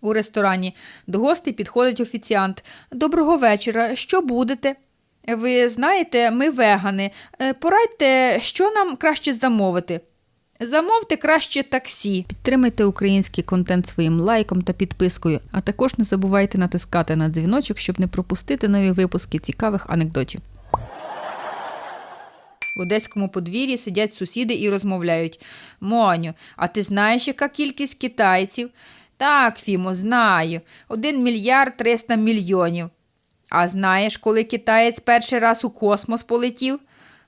У ресторані до гостей підходить офіціант. Доброго вечора. Що будете? Ви знаєте, ми вегани. Е, Порадьте, що нам краще замовити. Замовте краще таксі. Підтримайте український контент своїм лайком та підпискою, а також не забувайте натискати на дзвіночок, щоб не пропустити нові випуски цікавих анекдотів. В одеському подвір'ї сидять сусіди і розмовляють. Моню, а ти знаєш, яка кількість китайців? Так, Фімо, знаю. Один мільярд триста мільйонів. А знаєш, коли китаєць перший раз у космос полетів?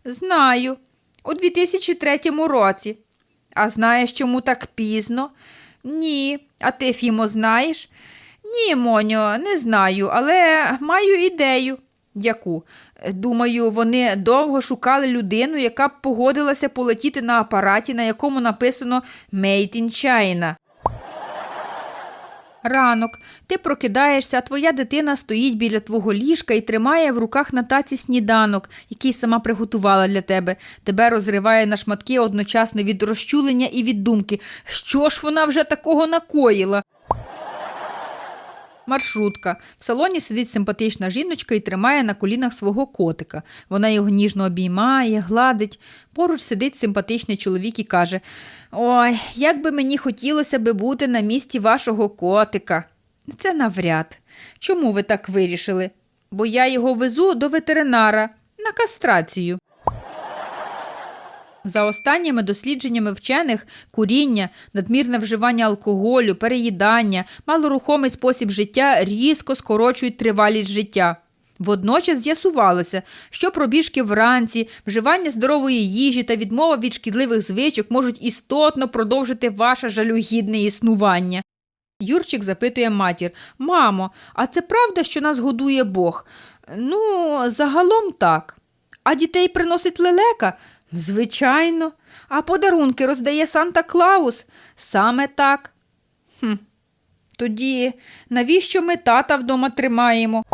Знаю. У 2003 році. А знаєш, чому так пізно? Ні. А ти, Фімо, знаєш? Ні, Моньо, не знаю, але маю ідею. Яку? Думаю, вони довго шукали людину, яка б погодилася полетіти на апараті, на якому написано Made in China. Ранок. Ти прокидаєшся, а твоя дитина стоїть біля твого ліжка і тримає в руках на таці сніданок, який сама приготувала для тебе. Тебе розриває на шматки одночасно від розчулення і від думки, що ж вона вже такого накоїла. Маршрутка. В салоні сидить симпатична жіночка і тримає на колінах свого котика. Вона його ніжно обіймає, гладить. Поруч сидить симпатичний чоловік і каже: Ой, як би мені хотілося би бути на місці вашого котика. Це навряд. Чому ви так вирішили? Бо я його везу до ветеринара на кастрацію. За останніми дослідженнями вчених, куріння, надмірне вживання алкоголю, переїдання, малорухомий спосіб життя різко скорочують тривалість життя. Водночас з'ясувалося, що пробіжки вранці, вживання здорової їжі та відмова від шкідливих звичок можуть істотно продовжити ваше жалюгідне існування. Юрчик запитує матір Мамо, а це правда, що нас годує Бог? Ну, загалом так. А дітей приносить лелека? Звичайно. А подарунки роздає Санта Клаус? Саме так. Хм. Тоді навіщо ми тата вдома тримаємо?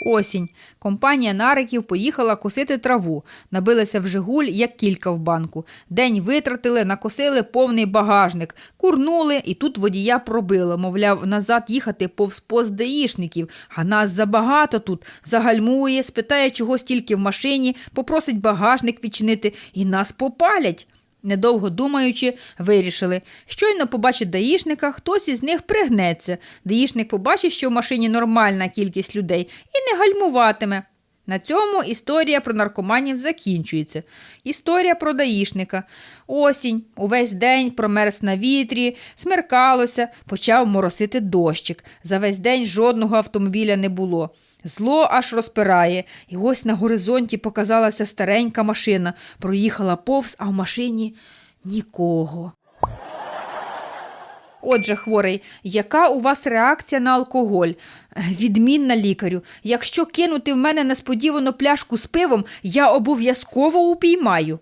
Осінь. Компанія нариків поїхала косити траву. Набилася в Жигуль, як кілька в банку. День витратили, накосили повний багажник, курнули, і тут водія пробило. Мовляв, назад їхати повз пост даїшників, а нас забагато тут. Загальмує, спитає, чого стільки в машині, попросить багажник відчинити, і нас попалять. Недовго думаючи, вирішили. Щойно побачить даїшника, хтось із них пригнеться. Даїшник побачить, що в машині нормальна кількість людей, і не гальмуватиме. На цьому історія про наркоманів закінчується. Історія про даїшника. Осінь, увесь день промерз на вітрі, смеркалося, почав моросити дощик. За весь день жодного автомобіля не було. Зло аж розпирає, і ось на горизонті показалася старенька машина. Проїхала повз, а в машині нікого. Отже, хворий, яка у вас реакція на алкоголь? Відмінна лікарю. Якщо кинути в мене несподівано пляшку з пивом, я обов'язково упіймаю.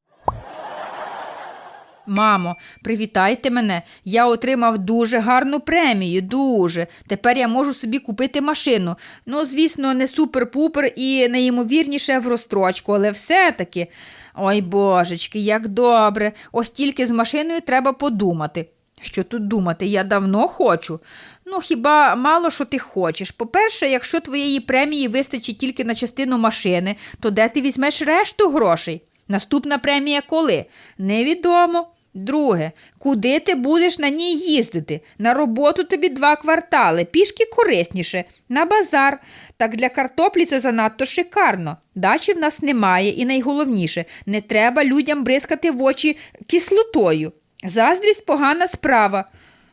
Мамо, привітайте мене. Я отримав дуже гарну премію, дуже. Тепер я можу собі купити машину. Ну, звісно, не супер-пупер і найімовірніше в розстрочку, але все-таки. Ой, божечки, як добре. Ось тільки з машиною треба подумати. Що тут думати, я давно хочу. Ну, хіба мало що ти хочеш. По-перше, якщо твоєї премії вистачить тільки на частину машини, то де ти візьмеш решту грошей? Наступна премія коли? Невідомо. Друге, куди ти будеш на ній їздити? На роботу тобі два квартали, пішки корисніше, на базар. Так для картоплі це занадто шикарно. Дачі в нас немає, і найголовніше, не треба людям бризкати в очі кислотою. Заздрість погана справа.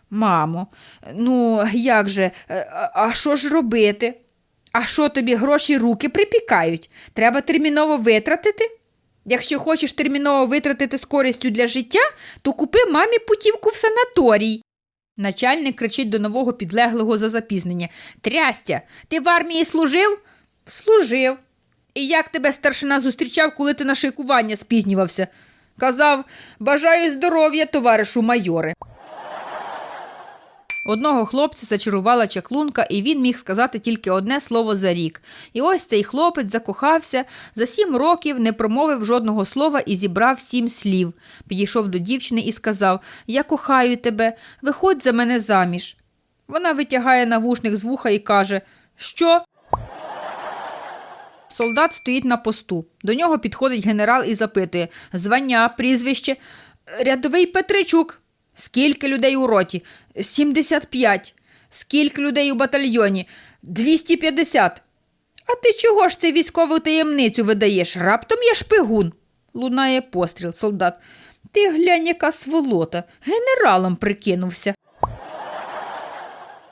Мамо, ну як же, е, а- а що ж робити? А що тобі гроші руки припікають? Треба терміново витратити? Якщо хочеш терміново витратити з користю для життя, то купи мамі путівку в санаторій. Начальник кричить до нового підлеглого за запізнення. Трястя, ти в армії служив? Служив. І як тебе старшина зустрічав, коли ти на шикування спізнювався? Казав, бажаю здоров'я, товаришу майоре. Одного хлопця зачарувала чаклунка, і він міг сказати тільки одне слово за рік. І ось цей хлопець закохався, за сім років не промовив жодного слова і зібрав сім слів. Підійшов до дівчини і сказав: Я кохаю тебе, виходь за мене заміж. Вона витягає навушник з вуха і каже: Що? Солдат стоїть на посту. До нього підходить генерал і запитує: звання, прізвище. Рядовий Петричук. Скільки людей у роті? 75. Скільки людей у батальйоні? 250. А ти чого ж це військову таємницю видаєш? Раптом я шпигун. Лунає постріл, солдат. Ти глянь, яка сволота. Генералом прикинувся.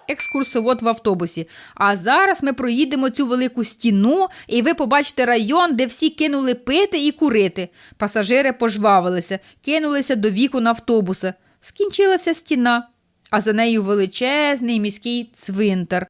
Екскурсовод в автобусі. А зараз ми проїдемо цю велику стіну, і ви побачите район, де всі кинули пити і курити. Пасажири пожвавилися, кинулися до вікон автобуса. Скінчилася стіна, а за нею величезний міський цвинтар.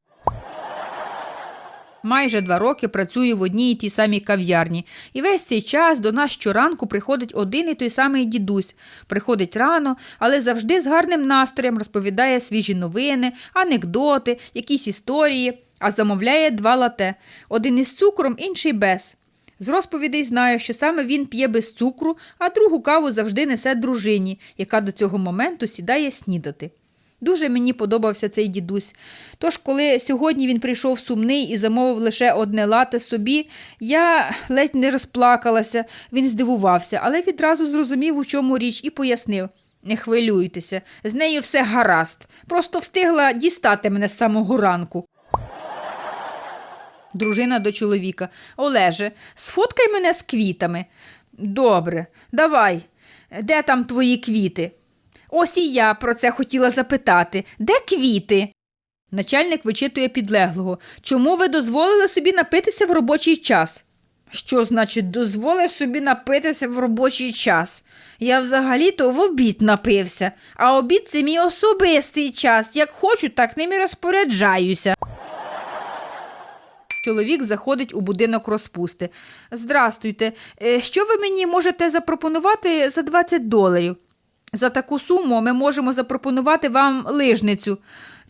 Майже два роки працюю в одній і тій самій кав'ярні, і весь цей час до нас щоранку приходить один і той самий дідусь. Приходить рано, але завжди з гарним настроєм розповідає свіжі новини, анекдоти, якісь історії, а замовляє два лате: один із цукром, інший без. З розповідей знаю, що саме він п'є без цукру, а другу каву завжди несе дружині, яка до цього моменту сідає снідати. Дуже мені подобався цей дідусь. Тож, коли сьогодні він прийшов сумний і замовив лише одне лате собі, я ледь не розплакалася, він здивувався, але відразу зрозумів, у чому річ, і пояснив. Не хвилюйтеся, з нею все гаразд. Просто встигла дістати мене з самого ранку. Дружина до чоловіка. Олеже, сфоткай мене з квітами. Добре, давай. Де там твої квіти? Ось і я про це хотіла запитати. Де квіти? Начальник вичитує підлеглого. Чому ви дозволили собі напитися в робочий час? Що значить дозволив собі напитися в робочий час? Я взагалі-то в обід напився, а обід це мій особистий час. Як хочу, так ним і розпоряджаюся. Чоловік заходить у будинок розпусти. Здрастуйте, е, що ви мені можете запропонувати за 20 доларів? За таку суму ми можемо запропонувати вам лижницю.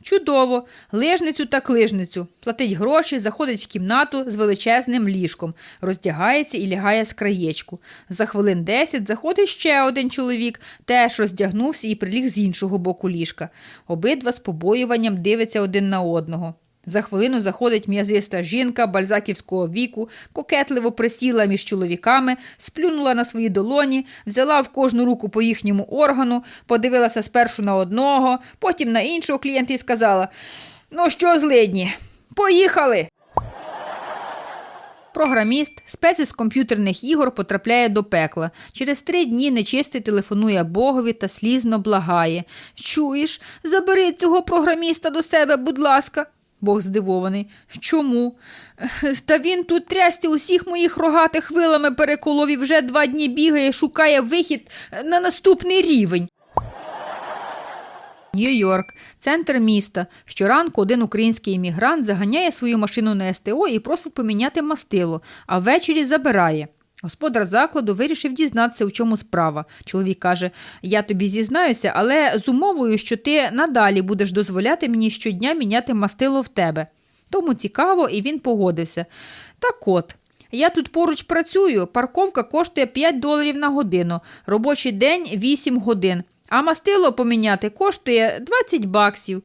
Чудово, лижницю так лижницю. Платить гроші, заходить в кімнату з величезним ліжком, роздягається і лягає з краєчку. За хвилин десять заходить ще один чоловік, теж роздягнувся і приліг з іншого боку ліжка. Обидва з побоюванням дивляться один на одного. За хвилину заходить м'язиста жінка бальзаківського віку, кокетливо присіла між чоловіками, сплюнула на свої долоні, взяла в кожну руку по їхньому органу, подивилася спершу на одного, потім на іншого клієнта і сказала: Ну що, злидні, поїхали. Програміст, спец із комп'ютерних ігор потрапляє до пекла. Через три дні нечистий телефонує Богові та слізно благає. Чуєш, забери цього програміста до себе, будь ласка. Бог здивований. Чому? Та він тут трясті усіх моїх рогатих вилами переколов і вже два дні бігає, шукає вихід на наступний рівень. Нью-Йорк, центр міста. Щоранку один український іммігрант заганяє свою машину на СТО і просить поміняти мастило, а ввечері забирає. Господар закладу вирішив дізнатися, у чому справа. Чоловік каже: Я тобі зізнаюся, але з умовою, що ти надалі будеш дозволяти мені щодня міняти мастило в тебе. Тому цікаво, і він погодився. Так от. Я тут поруч працюю, парковка коштує 5 доларів на годину, робочий день 8 годин, а мастило поміняти коштує 20 баксів.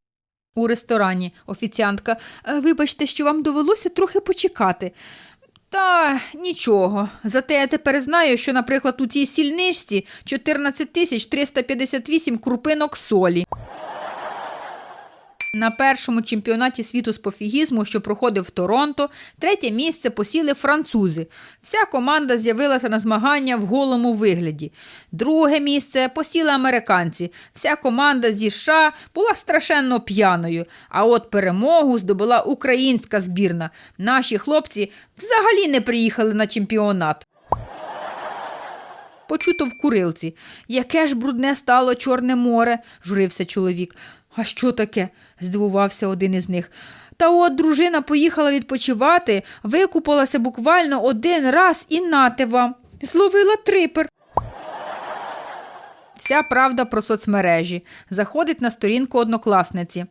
У ресторані офіціантка, «Е, вибачте, що вам довелося трохи почекати. Та нічого. Зате я тепер знаю, що, наприклад, у цій сільничці 14 тисяч 358 крупинок солі. На першому чемпіонаті світу з пофігізму, що проходив в Торонто, третє місце посіли французи. Вся команда з'явилася на змагання в голому вигляді. Друге місце посіли американці. Вся команда зі США була страшенно п'яною. А от перемогу здобула українська збірна. Наші хлопці взагалі не приїхали на чемпіонат. Почуто в курилці. Яке ж брудне стало Чорне море, журився чоловік. А що таке? здивувався один із них. Та от дружина поїхала відпочивати, викупалася буквально один раз і нате вам. Зловила трипер. Вся правда про соцмережі. Заходить на сторінку однокласниці.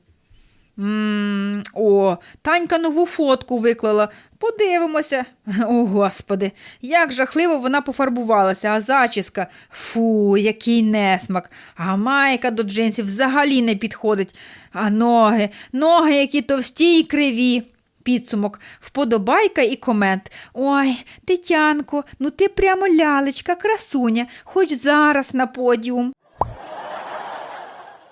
М, О, Танька нову фотку виклала. Подивимося. О, господи, як жахливо вона пофарбувалася, а зачіска. Фу, який несмак. А майка до джинсів взагалі не підходить. А ноги, ноги, які товсті і криві. Підсумок, вподобайка і комент. Ой, Тетянко, ну ти прямо лялечка, красуня, хоч зараз на подіум.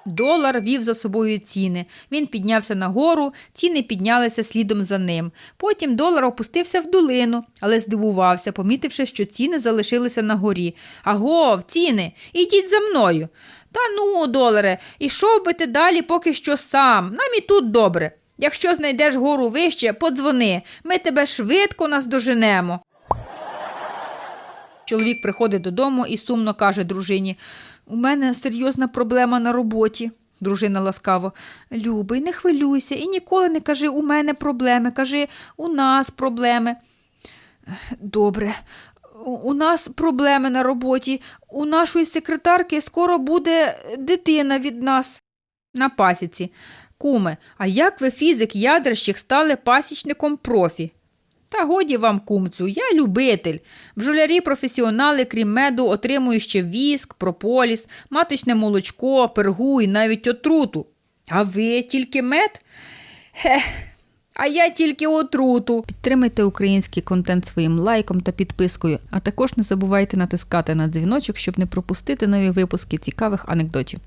Долар вів за собою ціни. Він піднявся нагору, ціни піднялися слідом за ним. Потім долар опустився в долину, але здивувався, помітивши, що ціни залишилися на горі. Агов, ціни, ідіть за мною. Та ну, доларе, ішов би ти далі поки що сам. Нам і тут добре. Якщо знайдеш гору вище, подзвони. Ми тебе швидко наздоженемо. Чоловік приходить додому і сумно каже дружині: У мене серйозна проблема на роботі. Дружина ласкаво. Любий, не хвилюйся і ніколи не кажи у мене проблеми. Кажи, у нас проблеми. Добре. У- нас проблеми на роботі. У нашої секретарки скоро буде дитина від нас. На пасіці. Куме, а як ви фізик ядерщик стали пасічником профі? Та годі вам, кумцю, я любитель. Бджолярі професіонали, крім меду, отримують ще віск, прополіс, маточне молочко, пергу і навіть отруту. А ви тільки мед? Хе, а я тільки отруту. Підтримайте український контент своїм лайком та підпискою, а також не забувайте натискати на дзвіночок, щоб не пропустити нові випуски цікавих анекдотів.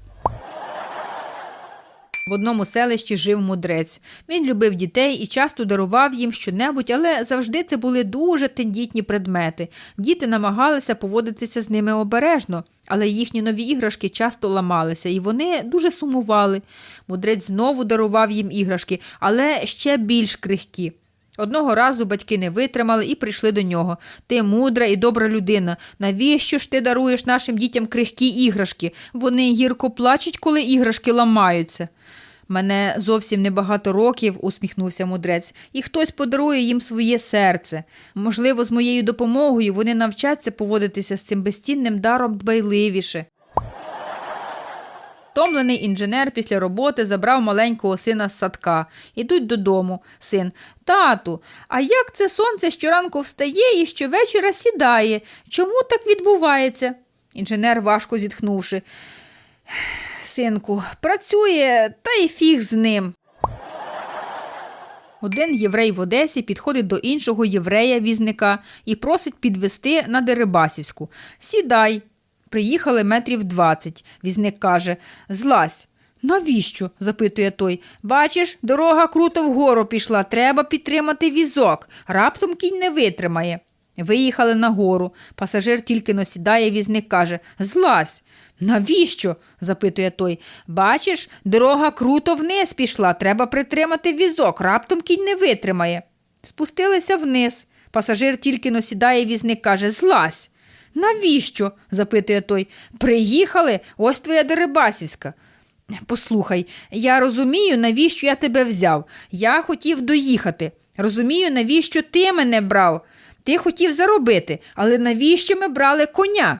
В одному селищі жив мудрець. Він любив дітей і часто дарував їм щонебудь, але завжди це були дуже тендітні предмети. Діти намагалися поводитися з ними обережно, але їхні нові іграшки часто ламалися, і вони дуже сумували. Мудрець знову дарував їм іграшки, але ще більш крихкі. Одного разу батьки не витримали і прийшли до нього. Ти мудра і добра людина. Навіщо ж ти даруєш нашим дітям крихкі іграшки? Вони гірко плачуть, коли іграшки ламаються. Мене зовсім небагато років, усміхнувся мудрець, і хтось подарує їм своє серце. Можливо, з моєю допомогою вони навчаться поводитися з цим безцінним даром дбайливіше. Втомлений інженер після роботи забрав маленького сина з садка. Ідуть додому. Син. Тату, а як це сонце щоранку встає і щовечора сідає? Чому так відбувається? Інженер важко зітхнувши. Синку, працює, та й фіг з ним. Один єврей в Одесі підходить до іншого єврея-візника і просить підвести на Дерибасівську. Сідай. Приїхали метрів двадцять. Візник каже Злазь. Навіщо? запитує той. Бачиш, дорога круто вгору пішла, треба підтримати візок. Раптом кінь не витримає. Виїхали на гору. Пасажир тільки но сідає, візник каже Злазь. Навіщо? запитує той. Бачиш, дорога круто вниз пішла, треба притримати візок, раптом кінь не витримає. Спустилися вниз. Пасажир тільки но сідає, візник каже Злазь. Навіщо? запитує той. Приїхали, ось твоя Дерибасівська. Послухай, я розумію, навіщо я тебе взяв. Я хотів доїхати. Розумію, навіщо ти мене брав. Ти хотів заробити, але навіщо ми брали коня?